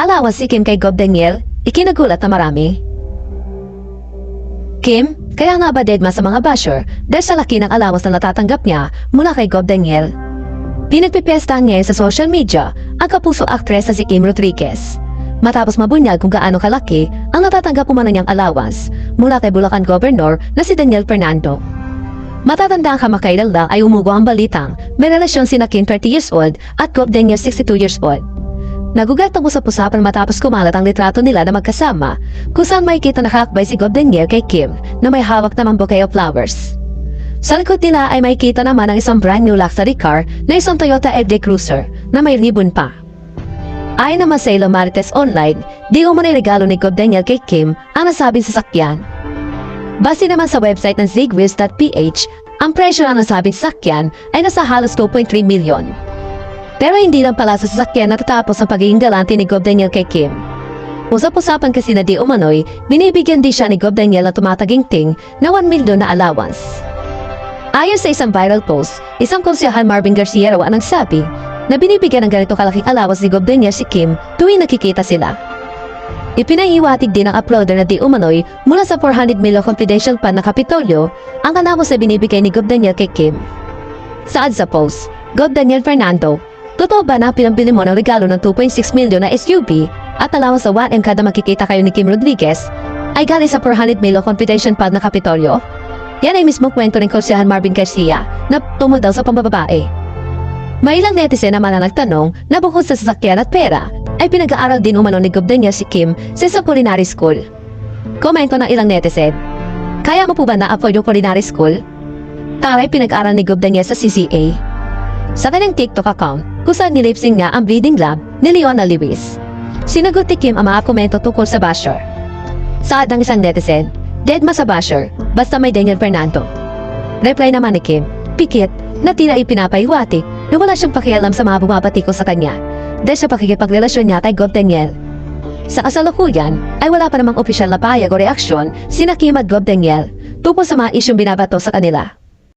Alawas si Kim kay Gob Daniel, ikinagulat na marami. Kim, kaya nga ba deadma sa mga basher dahil sa laki ng alawas na natatanggap niya mula kay Gob Daniel? Pinagpipestahan niya sa social media ang kapuso aktres na si Kim Rodriguez. Matapos mabunyag kung gaano kalaki ang natatanggap umano niyang allowance mula kay Bulacan Governor na si Daniel Fernando. Matatanda ang kamakailan ay umugo ang balitang may relasyon si Kim 30 years old at Gob Daniel 62 years old. Nagugat ang usap-usapan matapos kumalat ang litrato nila na magkasama kung saan makikita nakakbay si Gob Daniel kay Kim na may hawak namang bouquet of flowers. Sa likod nila ay makikita naman ang isang brand new luxury car na isang Toyota FD Cruiser na may ribbon pa. Ayon naman sa Ilo Marites Online, di umano'y regalo ni Gob Daniel kay Kim ang nasabing sasakyan. Base naman sa website ng zigwiz.ph, ang presyo ng nasabing sasakyan ay nasa halos 2.3 milyon. Pero hindi lang pala sa sasakyan natatapos ang pagiging galante ni Gob Daniel kay Kim. Usap-usapan kasi na di umano'y, binibigyan din siya ni Gob Daniel na tumataginting na 1 milyon na allowance. Ayon sa isang viral post, isang konsyahal Marvin Garcia raw ang nagsabi na binibigyan ng ganito kalaking allowance ni Gob Daniel si Kim tuwing nakikita sila. Ipinahiwatig din ng uploader na di umano'y mula sa 400 million confidential fund ng Kapitolyo ang allowance na binibigay ni Gob Daniel kay Kim. Saad sa post, Gob Daniel Fernando, totoo ba na pinambili mo ng regalo ng 2.6 million na SUV at allowance sa 1M kada makikita kayo ni Kim Rodriguez ay galing sa 400 million confidential fund ng Kapitolyo? Yan ay mismo kwento ng konsehan Marvin Garcia na tumadaw sa pambababae. May ilang netizen naman na nagtanong na bukod sa sasakyan at pera, ay pinag-aaral din umano ni Gob Daniel si Kim sa isang culinary school. Komento ng ilang netizen, Kaya mo po ba na-afford yung culinary school? Taray pinag-aaral ni Gob Daniel sa CCA. Sa kanyang TikTok account, kung saan nilipsing niya ang breeding lab ni Leona Lewis. Sinagot ni Kim ang mga komento tungkol sa basher. Saad ng isang netizen, Dead ma sa basher, basta may Daniel Fernando. Reply naman ni Kim, pikit, na tila ipinapahiwatig na wala siyang pakialam sa mga bumabati ko sa kanya dahil sa pakikipagrelasyon niya kay Gob Daniel. Sa kasalukuyan ay wala pa namang opisyal na payag o reaksyon si Kim at Gob Daniel tungkol sa mga isyong binabato sa kanila.